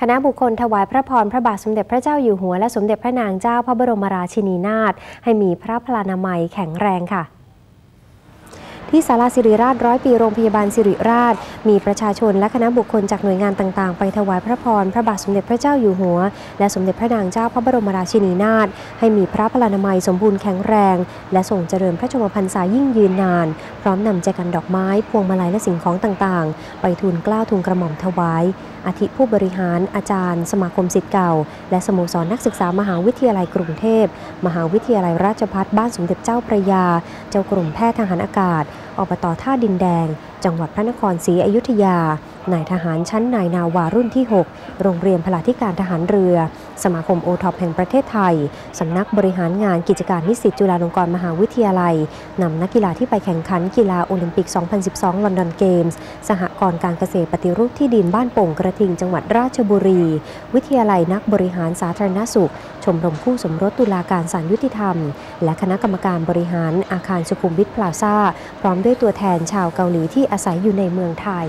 คณะบุคคลถวายพระพรพระบาทสมเด็จพระเจ้าอยู่หัวและสมเด็จพระนางเจ้าพระบรมราชินีนาถให้มีพระพลานามัยแข็งแรงค่ะ ที่ศาลาสิริราชร้อยปีโรงพยาบาลสิริราช มีประชาชนและคณะบุคคลจากหน่วยงานต่างๆ ไปถวายพระพร พระบาทสมเด็จพระเจ้าอยู่หัว และสมเด็จพระนางเจ้าพระบรมราชินีนาถให้มีพระพลานามัยสมบูรณ์แข็งแรง และส่งเจริญพระชนมพรรษายิ่งยืนนาน พร้อมนำใจกันดอกไม้ พวงมาลัยและสิ่งของต่างๆ ไปทูลกล้าวทูลกระหม่อมถวายอาทิผู้บริหารอาจารย์ สมาคมสิทธิ์เก่า และสโมสรนักศึกษามหาวิทยาลัยกรุงเทพ มหาวิทยาลัยราชภัฏบ้านสมเด็จเจ้าพระยา เจ้ากรมแพทย์ทหารอากาศ อบตท่าดินแดง จังหวัดพระนครศรีอยุธยา นายทหารชั้นนายนาวารุ่นที่ 6 โรงเรียนพลาธิการทหารเรือ สมาคมโอท็อปแห่งประเทศไทย สำนักบริหารงานกิจการนิสิตจุฬาลงกรณ์มหาวิทยาลัย นำนักกีฬาที่ไปแข่งขันกีฬาโอลิมปิก 2012 ลอนดอนเกมส์ สหกรณ์การเกษตรปฏิรูปที่ดินบ้านโป่งกระทิงจังหวัดราชบุรี วิทยาลัยนักบริหารสาธารณสุข ชมรมคู่สมรสตุลาการศาลยุติธรรม และคณะกรรมการบริหารอาคารสุขุมวิทพลาซ่า พร้อมด้วยตัวแทนชาวเกาหลีที่อาศัยอยู่ในเมืองไทย